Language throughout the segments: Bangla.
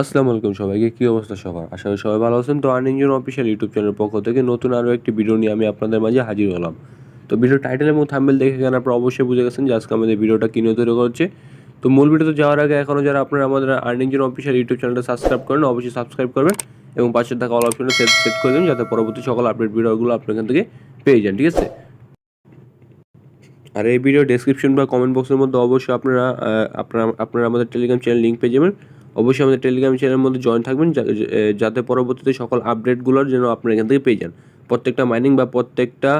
আসসালামু আলাইকুম সবাইকে, কী অবস্থা সবার? আশা করি সবাই ভালো আছেন। তো আর্নিং জন অফিসিয়াল ইউটিউব চ্যানেলের পক্ষ থেকে নতুন আরও একটি ভিডিও নিয়ে আমি আপনাদের মাঝে হাজির হলাম। তো ভিডিও টাইটেল এবং থাম্বেল দেখে গেলে আপনারা অবশ্যই বুঝে গেছেন যে আজকে আমাদের ভিডিওটা কিনে তৈরি করছে তো মূল ভিডিওতে যাওয়ার আগে এখনও যারা আপনারা আমাদের আর্নিং জন অফিসিয়াল ইউটিউব চ্যানেলটা সাবস্ক্রাইব করেন, অবশ্যই সাবস্ক্রাইব করবেন এবং পাশে থাকা অল অপশনটা সেট সেট করে দিন যাতে পরবর্তী সকল আপডেট ভিডিওগুলো আপনার এখান থেকে পেয়ে যান, ঠিক আছে? আর এই ভিডিও ডেসক্রিপশন বা কমেন্ট বক্সের মধ্যে অবশ্যই আপনারা আপনারা আপনারা আমাদের টেলিগ্রাম চ্যানেল লিঙ্ক পেয়ে যাবেন। অবশ্যই আমাদের টেলিগ্রাম চ্যানেলের মধ্যে জয়েন থাকবেন যাতে পরবর্তীতে সকল আপডেটগুলোর যেন আপনারা এখান থেকে পেয়ে যান। প্রত্যেকটা মাইনিং বা প্রত্যেকটা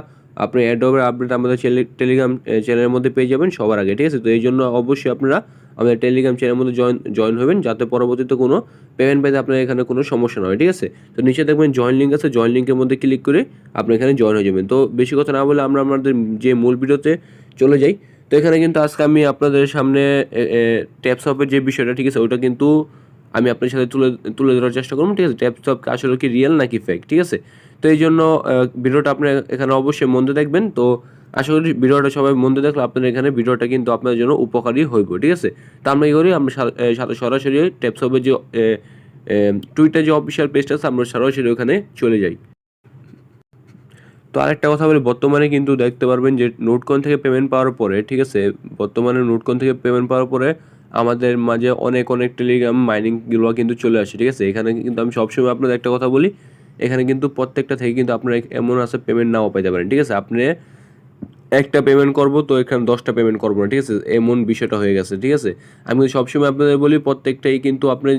আপনি অ্যাডোবের আপডেট আমাদের টেলিগ্রাম চ্যানেলের মধ্যে পেয়ে যাবেন সবার আগে, ঠিক আছে? তো এই জন্য অবশ্যই আপনারা আমাদের টেলিগ্রাম চ্যানেলের মধ্যে জয়েন জয়েন হবেন, যাতে পরবর্তীতে কোনো পেমেন্ট পেতে আপনার এখানে কোনো সমস্যা না হয়, ঠিক আছে? তো নিচে দেখবেন জয়েন লিঙ্ক আছে জয়েন লিঙ্কের মধ্যে ক্লিক করে আপনি এখানে জয়েন হয়ে যাবেন। তো বেশি কথা না বলে আমরা আমাদের যে মূল ভিডিওতে চলে যাই। তো এখানে কিন্তু আজকে আমি আপনাদের সামনে ট্যাপসপের যে বিষয়টা, ঠিক আছে? ওটা কিন্তু আমি আপনার সাথে তুলে তুলে ধরার চেষ্টা করব, ঠিক আছে? ট্যাপসপ আসলে কি রিয়েল নাকি ফেক ঠিক আছে? তো এই জন্য ভিডিওটা আপনি এখানে অবশ্যই মন দিয়ে দেখবেন। তো আশা করি ভিডিওটা সবাই মন দিয়ে দেখলে আপনার এখানে ভিডিওটা কিন্তু আপনার জন্য উপকারী হইব, ঠিক আছে? তো আমরা কি করি? আমরা সাথে সরাসরি ট্যাপসপের যে টুইটার যে অফিসিয়াল পেজটা আছে, আমরা সরাসরি ওখানে চলে যাই। তো আরেকটা কথা বলি, বর্তমানে কিন্তু দেখতে পারবেন যে নোটকন থেকে পেমেন্ট পাওয়ার পরে, ঠিক আছে? বর্তমানে নোটকন থেকে পেমেন্ট পাওয়ার পরে আমাদের মাঝে অনেক অনেক টেলিগ্রাম মাইনিংগুলো কিন্তু চলে আসে, ঠিক আছে? এখানে কিন্তু আমি সবসময় আপনাদের একটা কথা বলি, এখানে কিন্তু প্রত্যেকটা থেকে কিন্তু আপনারা এমন আছে পেমেন্ট নাও পাইতে পারেন, ঠিক আছে? আপনি একটা পেমেন্ট করব, তো এখানে দশটা পেমেন্ট করব না, ঠিক আছে? এমন বিষয়টা হয়ে গেছে, ঠিক আছে? আমি সবসময় আপনাদের বলি, প্রত্যেকটাই কিন্তু আপনি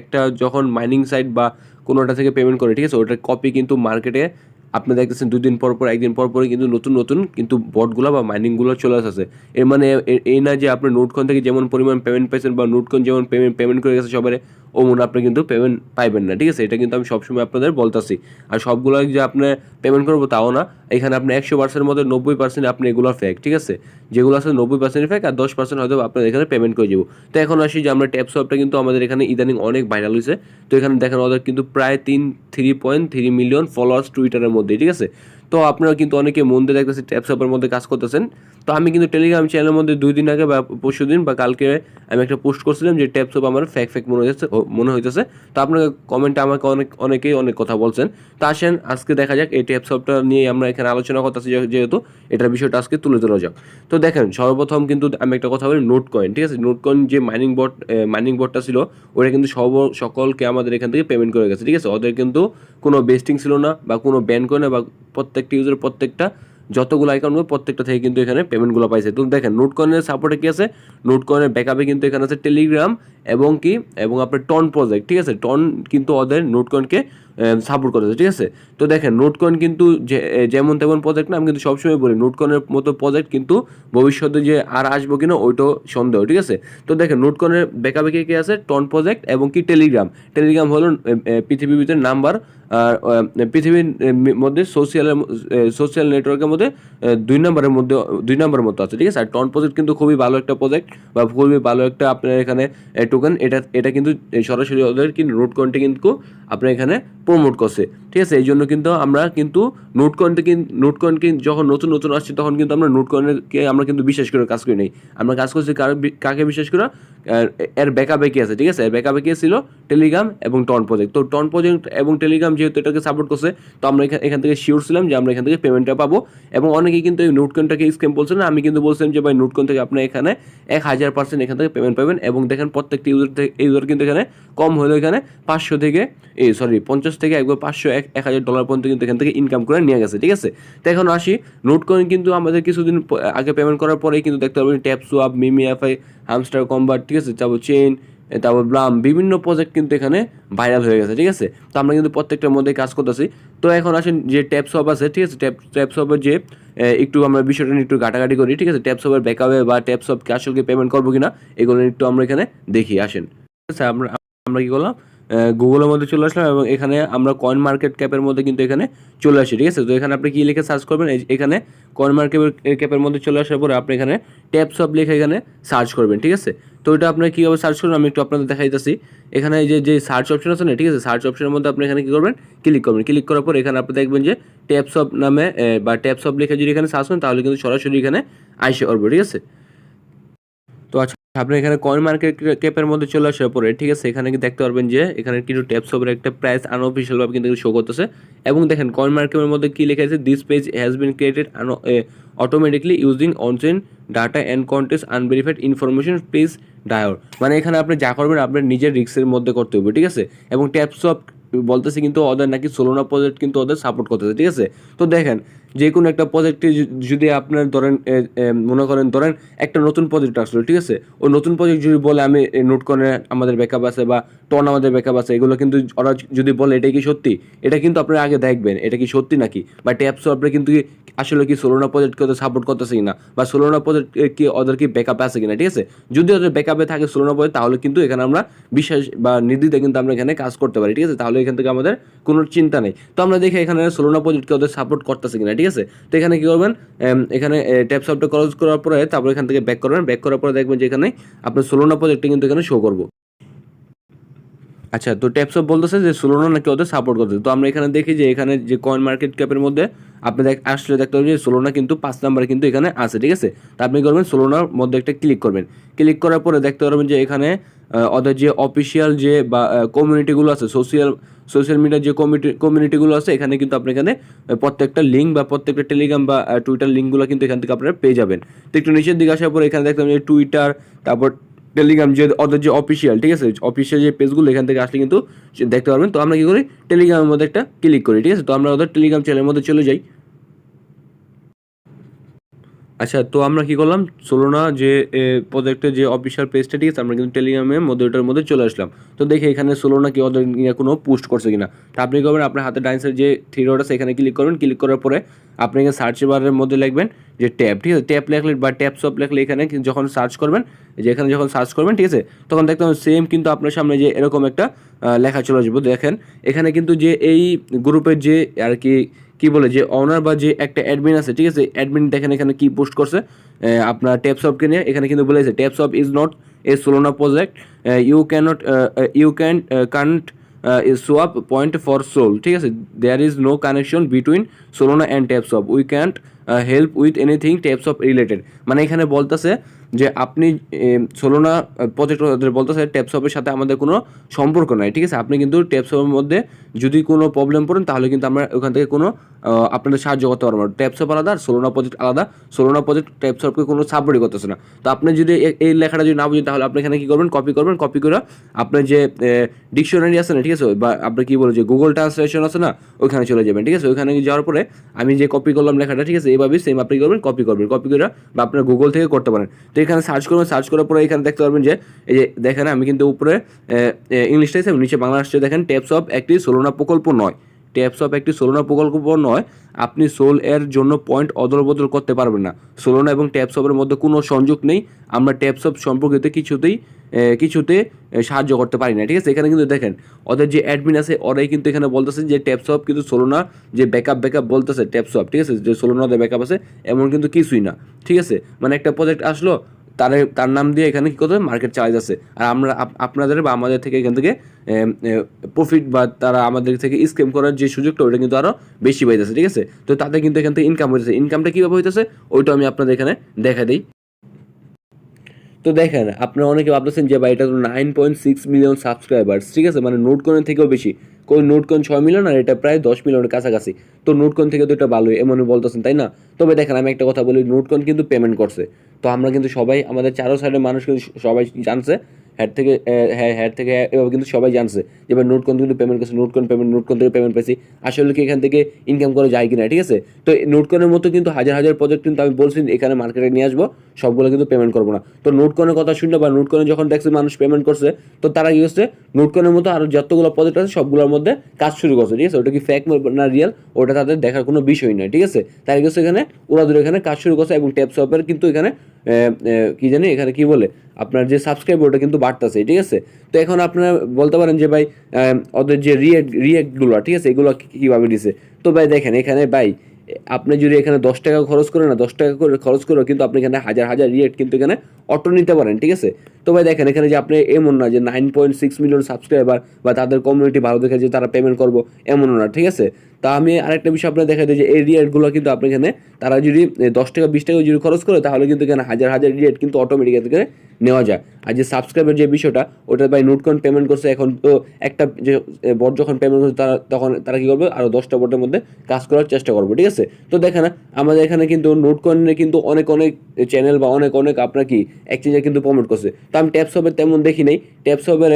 একটা যখন মাইনিং সাইট বা কোনোটা থেকে পেমেন্ট করে, ঠিক আছে? ওটার কপি কিন্তু মার্কেটে আপনি দেখতেছেন দুদিন পর পর, একদিন পর পরে কিন্তু নতুন নতুন কিন্তু বটগুলো বা মাইনিংগুলো চলে আসছে। এর মানে এই না যে আপনি নোটকন থেকে যেমন পরিমাণ পেমেন্ট পাইছেন বা নোটকন যেমন পেমেন্ট পেমেন্ট করে গেছে সবারে অমন, আপনি কিন্তু পেমেন্ট পাইবেন না, ঠিক আছে? এটা কিন্তু আমি সবসময় আপনাদের বলতাছি। আর সবগুলো যে আপনি পেমেন্ট করব তাও না, এখানে আপনি একশো পার্সেন্টের মধ্যে নব্বই পার্সেন্ট আপনি এগুলো ফেক ঠিক আছে? যেগুলো আছে নব্বই পার্সেন্ট ফেক আর দশ পার্সেন্ট হয়তো আপনার এখানে পেমেন্ট করে যাব তো এখন আসি যে আমরা ট্যাপ সপটা কিন্তু আমাদের এখানে ইদানিং অনেক ভাইরাল হয়েছে তো এখানে দেখেন ওদের কিন্তু প্রায় তিন three point three million followers টুইটারের মধ্যে ঠিক আছে? তো আপনারা কিন্তু অনেকে মন দিয়ে দেখতেছে ট্যাপ সপের মধ্যে কাজ করতেছেন। তো আমি কিন্তু টেলিগ্রাম চ্যানেলের মধ্যে দুই দিন আগে বা পরশু দিন বা কালকে আমি একটা পোস্ট করছিলাম যে ট্যাপ সপ আমার ফ্যাক ফ্যাক মনে হয়েছে মনে হইতেছে। তো আপনাকে কমেন্টে আমাকে অনেক, অনেকেই অনেক কথা বলছেন। তো আসেন, আজকে দেখা যাক এই ট্যাপ সপটা নিয়ে আমরা এখানে আলোচনা করতেছি যেহেতু এটার বিষয়টা আজকে তুলে ধরা যাক। তো দেখেন, সর্বপ্রথম কিন্তু আমি একটা কথা বলি নোট কয়েন ঠিক আছে? নোট কয়েন যে মাইনিং বট মাইনিং বটটা ছিল ওটা কিন্তু সব, সকলকে আমাদের এখান থেকে পেমেন্ট করে গেছে, ঠিক আছে? ওদের কিন্তু কোনো বেস্টিং ছিল না বা কোনো ব্যান করে না বা প্রত্যেকটা ইউজার প্রত্যেকটা, যতগুলো অ্যাকাউন্ট প্রত্যেকটা থেকে কিন্তু এখানে পেমেন্টগুলো পাইছে। তো দেখেন নোট কয়েনের সাপোর্টে কি আছে? নোট কয়েনের ব্যাকআপে কিন্তু এখানে আছে টেলিগ্রাম এবং কি? এবং আপনার টন প্রজেক্ট ঠিক আছে? টন কিন্তু ওদের নোট কয়েনকে সাপোর্ট করেছে, ঠিক আছে? তো দেখেন নোট কয়েন কিন্তু যেমন তেমন প্রজেক্ট না, আমি কিন্তু সবসময় বলি নোট কয়েনের মতো প্রজেক্ট কিন্তু ভবিষ্যতে যে আর আসব কিনা ওইটাও সন্দেহ, ঠিক আছে? তো দেখেন নোট কয়েনের ব্যাকআপে কে আছে? টন প্রজেক্ট এবং কি? টেলিগ্রাম টেলিগ্রাম হলো পৃথিবীর ভিতরে নাম্বার আর পৃথিবীর মধ্যে সোশ্যাল সোশ্যাল নেটওয়ার্কের মধ্যে দুই নম্বরের মধ্যে, দুই নম্বরের মতো আছে, ঠিক আছে? আর টন প্রজেক্ট কিন্তু খুবই ভালো একটা প্রজেক্ট বা খুবই ভালো একটা আপনার এখানে টোকেন এটা এটা কিন্তু সরাসরি ওদের কিন্তু নোট কয়েনটা কিন্তু আপনার এখানে প্রমোট করছে। ঠিক আছে? এই জন্য কিন্তু আমরা কিন্তু নোট কয়েনটা কিন্তু নোট কয়েন কিন্তু যখন নতুন নতুন আসছে, তখন কিন্তু আমরা নোট কয়েনকে আমরা কিন্তু বিশ্বাস করে কাজ করি নেই। আমরা কাজ করছি কার- কাকে বিশ্বাস করে? এর ব্যাকআপে কি আছে, ঠিক আছে? এর ব্যাকআপে কি ছিল টেলিগ্রাম এবং টন প্রজেক্ট। তো টন প্রজেক্ট এবং টেলিগ্রাম যেহেতু এটাকে সাপোর্ট করছে, তো আমরা এখান থেকে শিওর ছিলাম যে আমরা এখান থেকে পেমেন্টটা পাবো। এবং অনেকেই কিন্তু এই নোটকনটাকে স্ক্যাম বলছেন আমি কিন্তু বলছিলাম যে ভাই নোটকন থেকে আপনি এখানে এক হাজার পার্সেন্ট এখান থেকে পেমেন্ট পাবেন এবং দেখেন প্রত্যেকটি ইউজার থেকে ইউজার কিন্তু এখানে কম হলেও এখানে পাঁচশো থেকে, এই সরি পঞ্চাশ থেকে একবার পাঁচশো এক এক হাজার ডলার পর্যন্ত কিন্তু এখান থেকে ইনকাম করে নিয়ে গেছে, ঠিক আছে? তো এখন আসি নোট কয়েন কিন্তু আমাদের কিছুদিন আগে পেমেন্ট করার পরেই কিন্তু দেখতে পাবেন tap swap Memefi hamster Kombat ঠিক আছে, তারপর চেন তারপর ব্লাম বিভিন্ন প্রজেক্ট কিন্তু এখানে ভাইরাল হয়ে গেছে, ঠিক আছে? তো আমরা কিন্তু প্রত্যেকটার মধ্যে কাজ করতেছি। তো এখন আসেন যে ট্যাপ সব আছে, ঠিক আছে? ট্যাপ ট্যাপ সবের যে একটু আমরা বিষয়টা একটু ঘাটাঘাটি করি, ঠিক আছে? ট্যাপ সপের ব্যাকআপে বা ট্যাপ সবকে আসলে পেমেন্ট করব কিনা, এগুলো একটু আমরা এখানে দেখি, আসেন। ঠিক আছে আমরা আমরা কী করলাম? গুগলের মধ্যে চলে আসলাম এবং এখানে আমরা কয়েন মার্কেট ক্যাপের মধ্যে কিন্তু এখানে চলে আসি, ঠিক আছে? তো এখানে আপনি কি লিখে সার্চ করবেন? এখানে কয়েন মার্কেট ক্যাপের মধ্যে চলে আসার পরে আপনি এখানে ট্যাপ সব লিখে এখানে সার্চ করবেন, ঠিক আছে? তো এটা আপনি কীভাবে সার্চ করবেন? আমি একটু আপনাদের দেখাইতেছি। এখানে যে যে সার্চ অপশন আছে না, ঠিক আছে? সার্চ অপশনের মধ্যে আপনি এখানে কী করবেন? ক্লিক করবেন। ক্লিক করার পর এখানে আপনি দেখবেন যে ট্যাপ অফ নামে বা ট্যাপস অফ লিখে যদি এখানে সার্চ করেন, তাহলে কিন্তু সরাসরি এখানে আইসে করব ঠিক আছে? তো আচ্ছা আপনি এখানে কয়েন মার্কেট ক্যাপের মধ্যে চলে আসার পরে, ঠিক আছে, এখানে কি দেখতে পারবেন যে, এখানে কিন্তু ট্যাপস ওভার একটা প্রাইস আনঅফিসিয়াল ভাবে কিন্তু শো করতেছে। এবং দেখেন কয়েন মার্কেটের মধ্যে কি লেখা আছে? This page has been created automatically using onchain data and contents unverified information please DYOR মানে এখানে আপনি যা করবেন, আপনার নিজের রিক্সের মধ্যে করতে হবে, ঠিক আছে? এবং ট্যাপস অফ বলতেছে কিন্তু ওদের নাকি সোলোনা প্রজেক্ট কিন্তু ওদের সাপোর্ট করতেছে, ঠিক আছে? তো দেখেন যে কোনো একটা প্রজেক্টে যদি আপনার ধরেন মনে করেন, ধরেন একটা নতুন প্রজেক্ট আসলো, ঠিক আছে? ওই নতুন প্রজেক্ট যদি বলে আমি নোট করে আমাদের ব্যাকআপ আছে বা টন আমাদের ব্যাকআপ আছে, এগুলো কিন্তু ওরা যদি বলে, এটা কি সত্যি? এটা কিন্তু আপনারা আগে দেখবেন, এটা কি সত্যি নাকি? বা ট্যাপস আপনি কিন্তু আসলে কি সোলোনা প্রজেক্টকে ওদের সাপোর্ট করতেছে কিনা? বা সোলোনা প্রজেক্ট কি ওদের কি ব্যাকআপ আছে কিনা, ঠিক আছে? যদি ওদের ব্যাকআপে থাকে সোলোনা প্রজেক্ট তাহলে কিন্তু এখানে আমরা বিশ্বাস বা নির্দ্বিধায় কিন্তু আমরা এখানে কাজ করতে পারি, ঠিক আছে? তাহলে এখান থেকে আমাদের কোনো চিন্তা নেই। তো আমরা দেখি এখানে সোলোনা প্রজেক্টকে ওদের সাপোর্ট করতেছে কিনা, ঠিক আছে? তো এখানে কি করবেন? এখানে ট্যাপ সফটটা ক্রস করার পরে তারপর এখান থেকে ব্যাক করবেন। ব্যাক করার পরে দেখবেন যে এখানে আপনার সোলোনা প্রজেক্টটা কিন্তু এখানে শো করব। আচ্ছা তো ট্যাপসপ বলতেছে যে সোলোনা নাকি ওদের সাপোর্ট করতেছে? তো আমরা এখানে দেখি যে এখানে যে কয়েন মার্কেট ক্যাপের মধ্যে আপনি দেখ, আসলে দেখতে পাবেন যে সোলোনা কিন্তু পাঁচ নাম্বারে কিন্তু এখানে আছে, ঠিক আছে? তো আপনি করবেন? সোলোনার মধ্যে একটা ক্লিক করবেন। ক্লিক করার পরে দেখতে পারবেন যে এখানে ওদের যে অফিসিয়াল যে বা কমিউনিটিগুলো আছে সোশিয়াল সোশ্যাল মিডিয়ার যে কমিটি কমিউনিটিগুলো আছে, এখানে কিন্তু আপনি এখানে প্রত্যেকটা লিঙ্ক বা প্রত্যেকটা টেলিগ্রাম বা টুইটার লিঙ্কগুলো কিন্তু এখান থেকে আপনারা পেয়ে যাবেন। তো একটু নিচের দিকে আসার পরে এখানে পাবেন যে টুইটার তারপর টেলিগ্রাম যে ওদের যে অফিসিয়াল ঠিক আছে? অফিসিয়াল যে পেজগুলো এখান থেকে আসলে কিন্তু দেখতে পারবেন। তো আমরা কী করি? টেলিগ্রামের মধ্যে একটা ক্লিক করি, ঠিক আছে? তো আমরা ওদের টেলিগ্রাম চ্যানেলের মধ্যে চলে যাই। আচ্ছা তো আমরা কি করলাম? সোলোনা যে প্রজেক্টের যে অফিসিয়াল পেজটা ঠিক আছে? আমরা কিন্তু টেলিগ্রামের মধ্যে ওটার মধ্যে চলে আসলাম। তো দেখি এখানে সোলোনা কি ওদের কোনো পোস্ট করছে কিনা। তো আপনি করবেন আপনার হাতে ডাইন্সের যে থ্রি ডট আছে, এখানে ক্লিক করবেন। ক্লিক করার পরে আপনি এখানে সার্চ বারের মধ্যে লিখবেন যে ট্যাব ঠিক আছে? ট্যাব লেখলে বা ট্যাব সব লেখলে এখানে যখন সার্চ করবেন, যে এখানে যখন সার্চ করবেন, ঠিক আছে? তখন দেখতে পাবেন সেম কিন্তু আপনার সামনে যে এরকম একটা লেখা চলে আসবে। দেখেন, এখানে কিন্তু যে এই গ্রুপের যে আর কি কি বলে যে অনার বা যে একটা অ্যাডমিন আছে, ঠিক আছে? অ্যাডমিন দেখেন এখানে কি পোস্ট করছে? আপনার ট্যাপসপকে নিয়ে এখানে কিন্তু বলেছে Tapswap is not a Solana project you can't you can can't swap point for SOL ঠিক আছে? There is no connection between Solana and Tapswap we can't help with anything Tapswap related মানে এখানে বলতেছে যে আপনি সোলোনা প্রজেক্ট বলতেছে ট্যাপসপের সাথে আমাদের কোনো সম্পর্ক নাই, ঠিক আছে? আপনি কিন্তু ট্যাপসপের মধ্যে যদি কোনো প্রবলেম পড়েন, তাহলে কিন্তু আমরা ওখান থেকে কোনো আপনাদের সাহায্য করতে পারব না। ট্যাপসপ আলাদা আর সোলোনা প্রজেক্ট আলাদা সোলোনা প্রজেক্ট ট্যাপসপকে কোনো সাপোর্টই করতেছে না। তো আপনি যদি এই লেখাটা যদি না বুঝেন, তাহলে আপনি এখানে কী করবেন? কপি করবেন। কপি করে আপনার যে ডিকশনারি আছে না, ঠিক আছে? বা আপনি কী বলে যে গুগল ট্রান্সলেশন আছে না ওইখানে চলে যাবেন, ঠিক আছে? ওইখানে যাওয়ার পরে আমি যে কপি করলাম লেখাটা, ঠিক আছে? এইভাবেই সেম আপনি করবেন? কপি করবেন। কপি করে বা আপনার গুগল থেকে করতে পারেন। তো এখানে সার্চ করবেন সার্চ করার পরে এখানে দেখতে পারবেন যে, এই যে দেখেন আমি কিন্তু উপরে ইংলিশটা আছে নিচে বাংলা আসছে, দেখেন ট্যাপস অফ একটি সোলোনা প্রকল্প নয়। ট্যাপস অফ একটি সোলোনা প্রকল্প নয়, আপনি সোল এর জন্য পয়েন্ট অদল বদল করতে পারবেন না। সোলোনা এবং ট্যাপসপের মধ্যে কোনো সংযোগ নেই, আমরা ট্যাপসপ সম্পর্কিত কিছুতেই কিছুতে সাহায্য করতে পারি না, ঠিক আছে? এখানে কিন্তু দেখেন, ওদের যে অ্যাডমিন আছে, ওরাই কিন্তু এখানে বলতেছে যে ট্যাপসপ কিন্তু সোলোনা যে ব্যাকআপ ব্যাকআপ বলতেছে ট্যাপসপ ঠিক আছে? যে সোলোনাদের ব্যাকআপ আছে, এমন কিন্তু কিছুই না, ঠিক আছে? মানে একটা প্রজেক্ট আসলো তার তার নাম দিয়ে এখানে কী করতে মার্কেট চার্জ আছে আর আমরা আপনাদের বা আমাদের থেকে এখান থেকে প্রফিট বা তারা আমাদের থেকে স্ক্যাম করার যে সুযোগটা, ওইটা কিন্তু আরও বেশি পাইতেছে, ঠিক আছে? তো তাতে কিন্তু এখান থেকে ইনকাম হইতেছে। ইনকামটা কীভাবে হইতেছে? ওইটা আমি আপনাদের এখানে দেখা দিই। তো দেখেন, আপনারা অনেকে ভাবতেছেন যে ভাই এটা তো nine point six million subscribers ঠিক আছে? মানে নোট কয়েন থেকেও বেশি। কোন নোট কয়েন ছয় মিলিয়ন আর এটা প্রায় দশ মিলিয়নের কাছাকাছি। তো নোট কয়েন থেকে তো এটা ভালোই এমন বলতেছেন, তাই না? তবে দেখেন, আমি একটা কথা বলি নোট কয়েন কিন্তু পেমেন্ট করছে। তো আমরা কিন্তু সবাই, আমাদের চারো সাইডের মানুষ কিন্তু সবাই জানছে হ্যাড থেকে হ্যাঁ হ্যাড থেকে, এভাবে কিন্তু সবাই জানছে যে ভাই নোট কোন কিন্তু পেমেন্ট করছে নোট কোন পেমেন্ট নোট কোন থেকে পেমেন্ট পেয়েছি, আসলে কি এখান থেকে ইনকাম করা যায় কিনা, ঠিক আছে? তো নোট কোনের মতো কিন্তু হাজার হাজার প্রজেক্ট কিন্তু আমি বলছি, এখানে মার্কেটে নিয়ে আসব, সবগুলো কিন্তু পেমেন্ট করব না। তো নোট কোনের কথা শুনলে বা নোট কোনে যখন দেখছে মানুষ পেমেন্ট করছে, তো তারা কি করছে? নোট কোনের মতো আরও যতগুলো প্রজেক্ট আছে, সবগুলোর মধ্যে কাজ শুরু করছে, ঠিক আছে? ওটা কি ফ্যাক না রিয়েল ওটা তাদের দেখার কোনো বিষয় নয়, ঠিক আছে? তাই গেছে এখানে? ওরা দূরে এখানে কাজ শুরু করছে এবং ট্যাপ শপের কিন্তু এখানে কি জানি, এখানে কি বলে? আপনার যে সাবস্ক্রাইব ওটা কিন্তু বাড়তেছে, ঠিক আছে? তো এখন আপনারা বলতে পারেন যে, ভাই ওদের যে রিয়েক্ট রিয়েক্টগুলো ঠিক আছে, এগুলো কীভাবে দিছে? তো ভাই, দেখেন, এখানে, ভাই, আপনি যদি এখানে দশ টাকা খরচ করেন না দশ টাকা করে খরচ করে কিন্তু আপনি এখানে হাজার হাজার রিয়েক্ট কিন্তু এখানে অটো নিতে পারেন, ঠিক আছে? তো ভাই, দেখেন, এখানে যে আপনি এমন না যে nine point six million subscriber বা তাদের কমিউনিটি ভালো দেখে যে তারা পেমেন্ট করব এমনও না, ঠিক আছে? তা আমি আরেকটা বিষয় আপনার দেখা দিই যে, এই রিয়েটগুলো কিন্তু আপনি এখানে, তারা যদি দশ টাকা, বিশ টাকা যদি খরচ করে, তাহলে কিন্তু এখানে হাজার হাজার রিয়েট কিন্তু অটোমেটিক এখানে নেওয়া যায়। আর যে সাবস্ক্রাইবের যে বিষয়টা, ওটা ভাই নোটকয়েন পেমেন্ট করছে। এখন তো একটা যে বট যখন পেমেন্ট করছে, তারা তখন তারা কী করবে? আরও দশটা বটের মধ্যে কাজ করার চেষ্টা করবে, ঠিক আছে? তো দেখে না, আমাদের এখানে কিন্তু নোটকয়েনে কিন্তু অনেক অনেক চ্যানেল বা অনেক অনেক আপনার কি এক্সচেঞ্জে কিন্তু প্রমোট করছে। তো আমি ট্যাপস হবে তেমন দেখি নাই। ট্যাপস হবে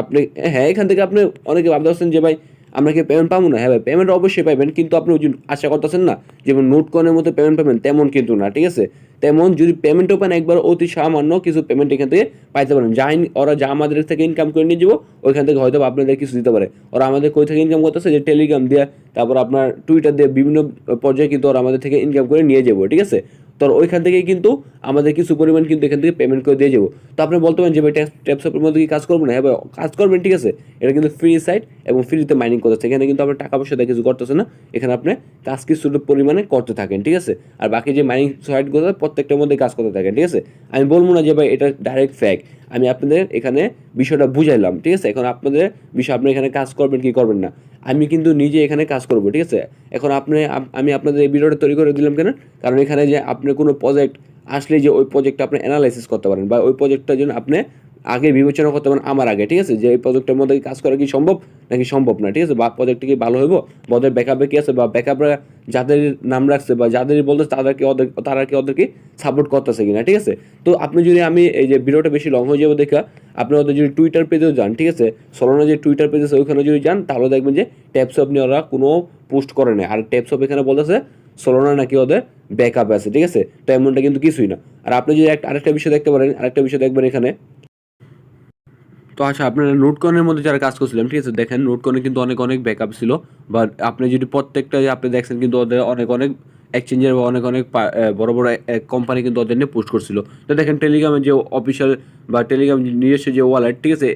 আপনি হ্যাঁ এখান থেকে আপনি অনেকে ভাবতে পারছেন যে ভাই আমরা কি পেমেন্ট পাবো না? হ্যাঁ ভাই পেমেন্ট অবশ্যই পাবেন কিন্তু আপনি ওই আশা করতেছেন না, যেমন নোট কয়েনের মতো পেমেন্ট পাবেন, তেমন কিন্তু না, ঠিক আছে? তেমন যদি পেমেন্টও পান একবার অতি সামান্য কিছু পেমেন্ট এখান থেকে পাইতে পারেন। যা ওরা যা আমাদের থেকে ইনকাম করে নিয়ে যাব, ওইখান থেকে হয়তো আপনাদের কিছু দিতে পারে। ওরা আমাদের কই থেকে ইনকাম করতেছে? যে টেলিগ্রাম দিয়ে, তারপর আপনার টুইটার দিয়ে বিভিন্ন পর্যায়ে কিন্তু ওরা আমাদের থেকে ইনকাম করে নিয়ে যাব, ঠিক আছে? তো ওইখান থেকেই কিন্তু আমাদের কিছু পরিমাণ কিন্তু এখান থেকে পেমেন্ট করে দিয়ে যাব। তো আপনি বলতে পারেন যে ভাই ট্যাপসপের মধ্যে কি কাজ করব না? হ্যাঁ কাজ করবেন, ঠিক আছে। এটা কিন্তু ফ্রি সাইট এবং ফ্রিতে মাইনিং করতেছে। এখানে কিন্তু আপনার টাকা পয়সা দেখে কিছু করতেছে না। এখানে আপনি কাজ কিছু পরিমাণে করতে থাকেন, ঠিক আছে? আর বাকি যে মাইনিং সাইটগুলো প্রত্যেকটার মধ্যে কাজ করতে থাকেন, ঠিক আছে? আমি বলব না যে ভাই, এটা ডাইরেক্ট ফ্যাক্ট আমি আপনাদের এখানে বিষয়টা বুঝাইলাম, ঠিক আছে? এখন আপনাদের বিষয়, আপনি এখানে কাজ করবেন কি করবেন না? আমি কিন্তু নিজে এখানে কাজ করব, ঠিক আছে? এখন আপনি, আমি আপনাদের এই ভিডিওটা তৈরি করে দিলাম কেন? কারণ এখানে যে আপনি কোনো প্রজেক্ট আসলে যে ওই প্রজেক্টটা আপনি অ্যানালাইসিস করতে পারেন বা ওই প্রজেক্টটার জন্য আপনি আগে বিবেচনা করতে পারেন আমার আগে, ঠিক আছে? যে এই প্রজেক্টের মধ্যে কাজ করা কি সম্ভব? নাকি সম্ভব না, ঠিক আছে? বা প্রজেক্টটা কি ভালো হইব? বা ওদের ব্যাকআপে কি আছে? বা ব্যাকআপরা যাদের নাম রাখছে বা যাদের বলতে তাদেরকে ওদের তারা কি ওদেরকে সাপোর্ট করতেছে কিনা, ঠিক আছে? তো আপনি যদি আমি এই যে ভিডিওটা বেশি লং হয়ে যাবে দেখা, আপনি ওদের যদি টুইটার পেজেও যান, ঠিক আছে? সলোনা যে টুইটার পেজ আছে ওইখানে যদি যান, তাহলে দেখবেন যে ট্যাপসপ নিয়ে ওরা কোনো পোস্ট করে না আর ট্যাপসপ এখানে বলতেছে, সলোনা নাকি ওদের ব্যাকআপ আছে, ঠিক আছে? তো এমনটা কিন্তু কিছুই না। আর আপনি যদি একটা আরেকটা বিষয় দেখতে পারেন, আরেকটা বিষয় দেখবেন এখানে তো আচ্ছা আপনারা নোটকনের মধ্যে যারা কাজ করছিলাম ঠিক আছে, দেখেন নোটকনে কিন্তু অনেক অনেক ব্যাকআপ ছিল বা আপনি যদি প্রত্যেকটা আপনি দেখছেন কিন্তু ওদের অনেক অনেক এক্সচেঞ্জের বা অনেক অনেক বড় বড় কোম্পানি কিন্তু ওদের নিয়ে পোস্ট করছিল। তো দেখেন টেলিগ্রামের যে অফিসিয়াল বা টেলিগ্রাম নিজস্ব যে ওয়ালেট ঠিক আছে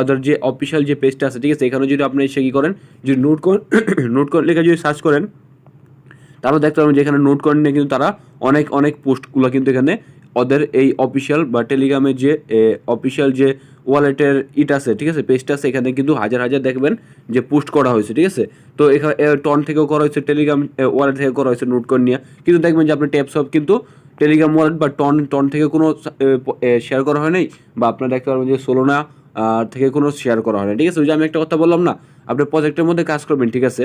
ওদের যে অফিসিয়াল যে পেজটা আছে, ঠিক আছে, এখানে যদি আপনি এসে কী করেন, যদি নোটকন নোটকন লেখা যদি সার্চ করেন তারপর দেখতে পাবেন যে এখানে নোট করে নিয়ে কিন্তু তারা অনেক অনেক পোস্টগুলো কিন্তু এখানে ওদের এই অফিসিয়াল বা টেলিগ্রামের যে অফিসিয়াল যে ওয়ালেটের ইট আছে, ঠিক আছে? পেজটা আছে, এখানে কিন্তু হাজার হাজার দেখবেন যে পোস্ট করা হয়েছে, ঠিক আছে? তো এখানে টন থেকেও করা হয়েছে টেলিগ্রাম ওয়ালেট থেকে করা হয়েছে নোট করে নিয়ে। কিন্তু দেখবেন যে আপনার ট্যাপসপ কিন্তু টেলিগ্রাম ওয়ালেট বা টন টন থেকে কোনো শেয়ার করা হয় নাই বা আপনার দেখতে পারবেন যে সোলোনা থেকে কোনো শেয়ার করা হয় না ঠিক আছে? ওই যে আমি একটা কথা বললাম না, আপনি প্রজেক্টের মধ্যে কাজ করবেন, ঠিক আছে?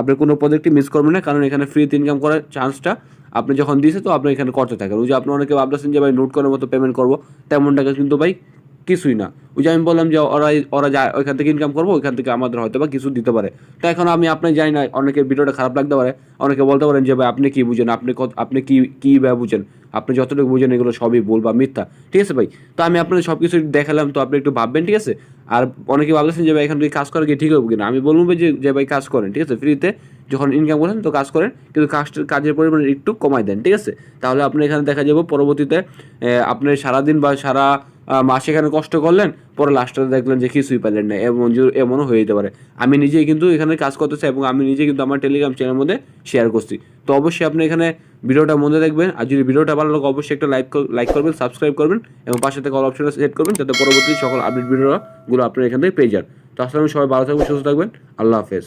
আপনি কোনো প্রজেক্টই মিস করবেন না, কারণ এখানে ফ্রিতে ইনকাম করার চান্সটা আপনি যখন দিয়েছে তো আপনি এখানে করতে থাকেন। ওই যে আপনি অনেকে ভাবতেছেন যে ভাই নোট করার মতো পেমেন্ট করব তেমন টাকা কিন্তু ভাই কিছুই না। ওই যে আমি বললাম যে ওরা ওরা যায় ওইখান থেকে ইনকাম করব, ওইখান থেকে আমাদের হয়তো বা কিছু দিতে পারে। তো এখন আমি আপনি জানি না অনেকে ভিডিওটা খারাপ লাগতে পারে, অনেকে বলতে পারেন যে ভাই আপনি কী বুঝেন, আপনি কত আপনি কী কী বা বুঝেন? আপনি যতটুকু বুঝেন এগুলো সবই ভুল বা মিথ্যা। ঠিক আছে ভাই? তো আমি আপনাদের সব কিছু দেখালাম, তো আপনি একটু ভাববেন, ঠিক আছে? আর অনেকে ভাবতেছেন যে ভাই এখান থেকে কাজ করা কি ঠিক হবে কিনা? আমি বলব যে যে ভাই কাজ করেন, ঠিক আছে? ফ্রিতে যখন ইনকাম করেন তো কাজ করেন, কিন্তু কাজটা কাজের পরিমাণ একটু কমাই দেন, ঠিক আছে? তাহলে আপনি এখানে দেখা যাবে পরবর্তীতে আপনি সারাদিন বা সারা মাস এখানে কষ্ট করলেন, পরে লাস্টে দেখলেন যে কিছুই পেলেন না, এমন এমনও হয়ে যেতে পারে। আমি নিজেই কিন্তু এখানে কাজ করতেছি এবং আমি নিজে কিন্তু আমার টেলিগ্রাম চ্যানেলের মধ্যে শেয়ার করছি। তো অবশ্যই আপনি এখানে ভিডিওটা মনে দেখবেন, আর যদি ভিডিওটা ভালো লাগে, অবশ্যই একটা লাইক লাইক করবেন সাবস্ক্রাইব করবেন, এবং পাশে থেকে অল অপশনটা সেট করবেন, যাতে পরবর্তী সকল আপডেট ভিডিওগুলো আপনি এখান থেকে পেয়ে যান। তো আসলে আমি সবাই ভালো থাকবেন, সুস্থ থাকবেন, আল্লাহ হাফেজ।